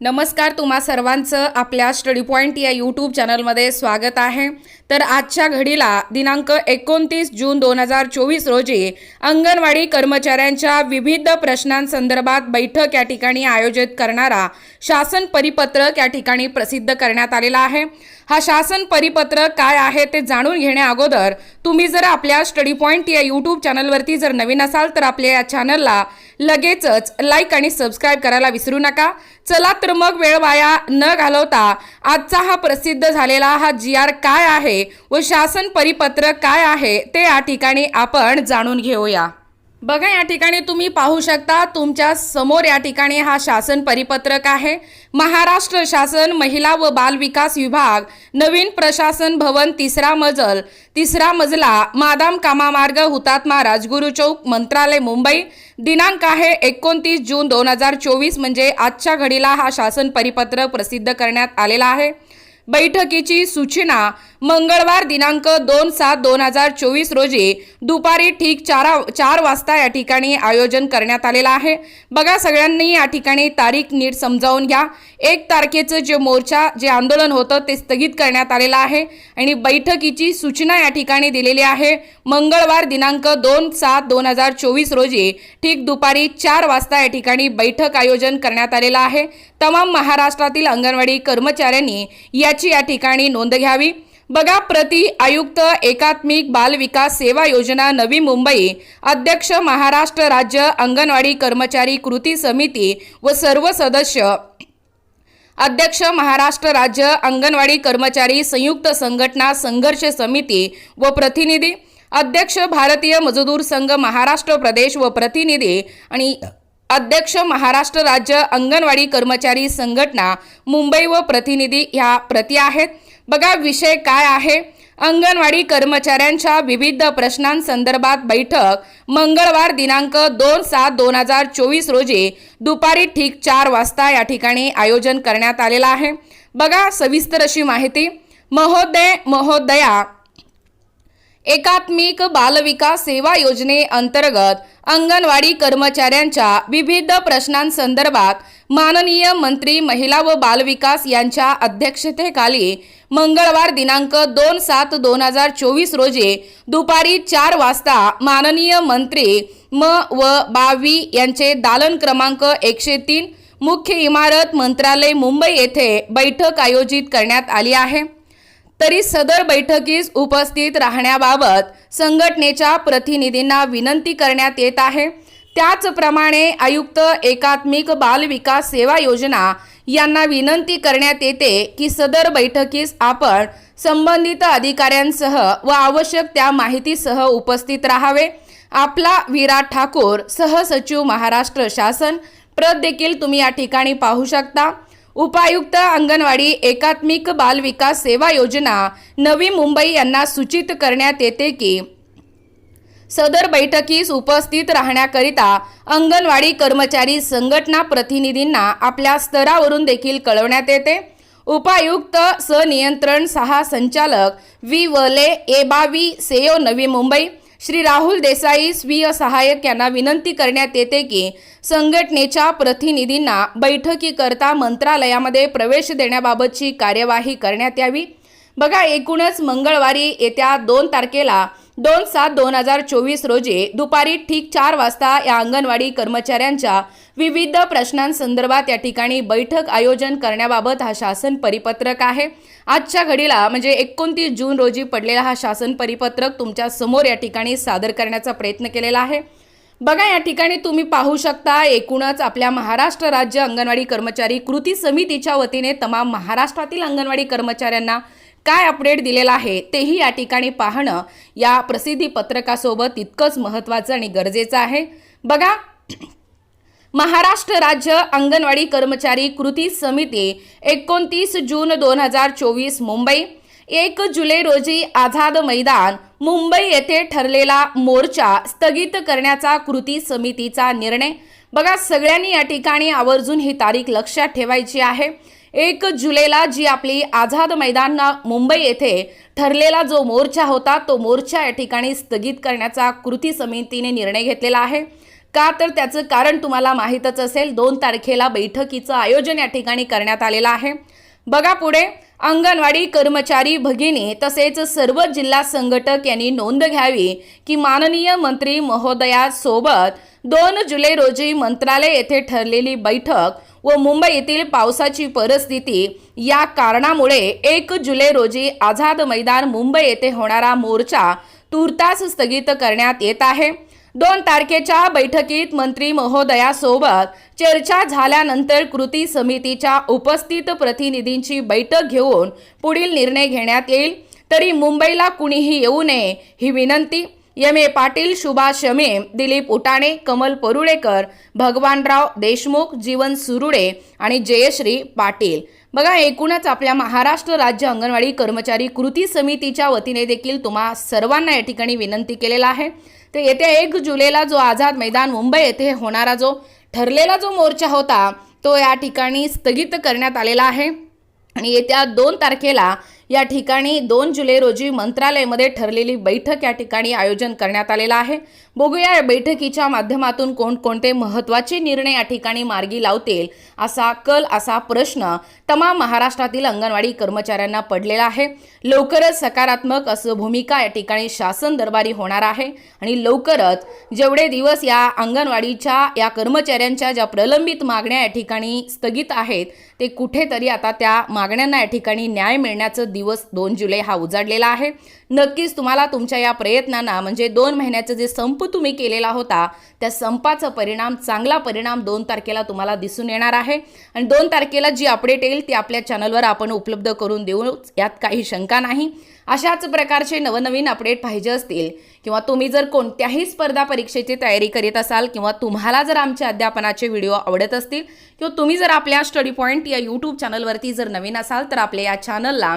नमस्कार तुम्हा सर्वांचं आपल्या स्टडी पॉईंट या यूट्यूब चॅनलमध्ये स्वागत आहे. तर आजच्या घडीला दिनांक एकोणतीस जून दोन हजार चोवीस रोजी अंगणवाडी कर्मचाऱ्यांच्या विविध प्रश्नांसंदर्भात बैठक या ठिकाणी आयोजित करणारा शासन परिपत्रक या ठिकाणी प्रसिद्ध करण्यात आलेला आहे. हा शासन परिपत्रक काय आहे ते जाणून घेण्या अगोदर तुम्ही जर आपल्या स्टडी पॉईंट या यूट्यूब चॅनलवरती जर नवीन असाल तर आपल्या या चॅनलला लगेचच लाईक आणि सबस्क्राईब करायला विसरू नका. चला तर मग वेळ वाया न घालवता आजचा हा प्रसिद्ध झालेला हा जी आर काय आहे व शासन परिपत्रक काय आहे ते या ठिकाणी आपण जाणून घेऊया. बघा या ठिकाणी तुम्ही पाहू शकता तुमच्यासमोर या ठिकाणी हा शासन परिपत्रक आहे. महाराष्ट्र शासन महिला व बाल विकास विभाग नवीन प्रशासन भवन तिसरा मजल. तिसरा मजला मादाम कामामार्ग हुतात्मा राजगुरू चौक मंत्रालय मुंबई. दिनांक आहे एकोणतीस जून दोन हजार चोवीस म्हणजे आजच्या घडीला हा शासन परिपत्रक प्रसिद्ध करण्यात आलेला आहे. बैठकीची सूचना मंगळवार दिनांक दोन सात दोन हजार चोवीस रोजी दुपारी ठीक चारा चार वाजता या ठिकाणी आयोजन करण्यात आलेलं आहे. बघा सगळ्यांनी या ठिकाणी तारीख नीट समजावून घ्या. एक तारखेचं जे मोर्चा जे आंदोलन होतं ते स्थगित करण्यात आलेलं आहे आणि बैठकीची सूचना या ठिकाणी दिलेली आहे. मंगळवार दिनांक दोन सात दोन हजार चोवीस रोजी ठीक दुपारी चार वाजता या ठिकाणी बैठक आयोजन करण्यात आलेलं आहे. तमाम महाराष्ट्रातील अंगणवाडी कर्मचाऱ्यांनी याची या ठिकाणी नोंद घ्यावी. बघा प्रति आयुक्त एकात्मिक बाल विकास सेवा योजना नवी मुंबई अध्यक्ष महाराष्ट्र राज्य अंगणवाडी कर्मचारी कृती समिती व सर्व सदस्य अध्यक्ष महाराष्ट्र राज्य अंगणवाडी कर्मचारी संयुक्त संघटना संघर्ष समिती व प्रतिनिधी अध्यक्ष भारतीय मजदूर संघ महाराष्ट्र प्रदेश व प्रतिनिधी आणि अध्यक्ष महाराष्ट्र राज्य अंगणवाडी कर्मचारी संघटना मुंबई व प्रतिनिधी ह्या प्रती आहेत. बघा विषय काय आहे. अंगणवाडी कर्मचाऱ्यांच्या विविध प्रश्नांसंदर्भात बैठक मंगळवार दिनांक दोन सात दोन हजार चोवीस रोजी दुपारी ठीक चार वाजता या ठिकाणी आयोजन करण्यात आलेलं आहे. बघा सविस्तर अशी माहिती. महोदय महोदया एकात्मिक बालविकास सेवा योजनेअंतर्गत अंगणवाडी कर्मचाऱ्यांच्या विविध प्रश्नांसंदर्भात माननीय मंत्री महिला व बालविकास यांच्या अध्यक्षतेखाली मंगळवार दिनांक दोन सात दोन हजार चोवीस रोजी दुपारी चार वाजता माननीय मंत्री म व बावी यांचे दालन क्रमांक एकशे तीन मुख्य इमारत मंत्रालय मुंबई येथे बैठक आयोजित करण्यात आली आहे. तरी सदर बैठकीस उपस्थित राहण्याबाबत संघटनेच्या प्रतिनिधींना विनंती करण्यात येत आहे. त्याचप्रमाणे आयुक्त एकात्मिक बाल विकास सेवा योजना यांना विनंती करण्यात येते की सदर बैठकीस आपण संबंधित अधिकाऱ्यांसह व आवश्यक त्या माहितीसह उपस्थित राहावे. आपला विराट ठाकूर सहसचिव महाराष्ट्र शासन प्रत देखील तुम्ही या ठिकाणी पाहू शकता. उपायुक्त अंगणवाडी एकात्मिक बाल विकास सेवा योजना नवी मुंबई यांना सूचित करण्यात येते की सदर बैठकीस उपस्थित राहण्याकरिता अंगणवाडी कर्मचारी संघटना प्रतिनिधींना आपल्या स्तरावरून देखील कळवण्यात येते. उपायुक्त सनियंत्रण सहा संचालक वी वले ए बावी सेयो नवी मुंबई श्री राहुल देसाई स्वीय सहाय्यक यांना विनंती करण्यात येते की संघटनेच्या प्रतिनिधींना बैठकीकरता मंत्रालयामध्ये प्रवेश देण्याबाबतची कार्यवाही करण्यात यावी. बघा एकूणच मंगळवारी येत्या दोन तारखेला दोन सात दोन हजार चोवीस रोजी दुपारी ठीक चार वाजता या अंगणवाडी कर्मचाऱ्यांच्या विविध प्रश्नांसंदर्भात या ठिकाणी बैठक आयोजन करण्याबाबत हा शासन परिपत्रक आहे. आजच्या घडीला म्हणजे एकोणतीस जून रोजी पडलेला हा शासन परिपत्रक तुमच्यासमोर या ठिकाणी सादर करण्याचा प्रयत्न केलेला आहे. बघा या ठिकाणी तुम्ही पाहू शकता एकूणच आपल्या महाराष्ट्र राज्य अंगणवाडी कर्मचारी कृती समितीच्या वतीने तमाम महाराष्ट्रातील अंगणवाडी कर्मचाऱ्यांना काय अपडेट दिलेला आहे तेही या ठिकाणी पाहणं या प्रसिद्धी पत्रकासोबत तितकंच महत्त्वाचं आणि गरजेचं आहे. बघा महाराष्ट्र राज्य अंगणवाडी कर्मचारी कृती समिती एकोणतीस जून दोन हजार चोवीस मुंबई. एक जुलै रोजी आझाद मैदान मुंबई येथे ठरलेला मोर्चा स्थगित करण्याचा कृती समितीचा निर्णय. बघा सगळ्यांनी या ठिकाणी आवर्जून ही तारीख लक्षात ठेवायची आहे. एक जुलैला जी आपली आझाद मैदान मुंबई येथे ठरलेला जो मोर्चा होता तो मोर्चा या ठिकाणी स्थगित करण्याचा कृती समितीने निर्णय घेतलेला आहे. का तर त्याचं कारण तुम्हाला माहीतच असेल दोन तारखेला बैठकीचं आयोजन या ठिकाणी करण्यात आलेलं आहे. बघा पुढे अंगणवाडी कर्मचारी भगिनी तसेच सर्व जिल्हा संघटक यांनी नोंद घ्यावी की माननीय मंत्री महोदयासोबत दोन जुलै रोजी मंत्रालय येथे ठरलेली बैठक व मुंबईतील पावसाची परिस्थिती या कारणामुळे एक जुलै रोजी आझाद मैदान मुंबई येथे होणारा मोर्चा तूर्तास स्थगित करण्यात येत आहे. दोन तारखेच्या बैठकीत मंत्री महोदयासोबत चर्चा झाल्यानंतर कृती समितीच्या उपस्थित प्रतिनिधींची बैठक घेऊन पुढील निर्णय घेण्यात येईल. तरी मुंबईला कुणीही येऊ नये ही विनंती. एम. ए. पाटील सुभाष शमे दिलीप उटाणे कमल परुळेकर भगवानराव देशमुख जीवन सुरुडे आणि जयश्री पाटील बघा एकूणच आपल्या महाराष्ट्र राज्य अंगणवाडी कर्मचारी कृती समितीच्या वतीने देखील तुम्हा सर्वांना या ठिकाणी विनंती केलेला आहे. तर येत्या एक जुलैला जो आझाद मैदान मुंबई येथे होणारा जो ठरलेला जो मोर्चा होता तो या ठिकाणी स्थगित करण्यात आलेला आहे. आणि येत्या दोन तारखेला या ठिकाणी दोन जुलै रोजी मंत्रालयामध्ये ठरलेली बैठक या ठिकाणी आयोजन करण्यात आलेलं आहे. बघूया या बैठकीच्या माध्यमातून कोणकोणते महत्त्वाचे निर्णय या ठिकाणी मार्गी लावतील असा कल असा प्रश्न तमाम महाराष्ट्रातील अंगणवाडी कर्मचाऱ्यांना पडलेला आहे. लवकरच सकारात्मक असं भूमिका या ठिकाणी शासन दरबारी होणार आहे आणि लवकरच जेवढे दिवस या अंगणवाडीच्या या कर्मचाऱ्यांच्या ज्या प्रलंबित मागण्या या ठिकाणी स्थगित आहेत ते कुठेतरी आता त्या मागण्यांना या ठिकाणी न्याय मिळण्याचं दिवस दोन जुलै हा उजाडलेला आहे. नक्कीच तुम्हाला तुमच्या या प्रयत्नांना म्हणजे दोन महिन्याचा जे संप तुम्ही केलेला होता त्या संपाचा परिणाम चांगला परिणाम दोन तारखेला तुम्हाला दिसून येणार आहे. आणि दोन तारखेला जी अपडेट येईल ती आपल्या चॅनलवर आपण उपलब्ध करून देऊ यात काही शंका नाही. अशाच प्रकारचे नवनवीन अपडेट पाहिजे असतील किंवा तुम्ही जर कोणत्याही स्पर्धा परीक्षेची तयारी करीत असाल किंवा तुम्हाला जर आमच्या अध्यापनाचे व्हिडिओ आवडत असतील किंवा तुम्ही जर आपल्या स्टडी पॉईंट या यूट्यूब चॅनलवरती जर नवीन असाल तर आपल्या या चॅनलला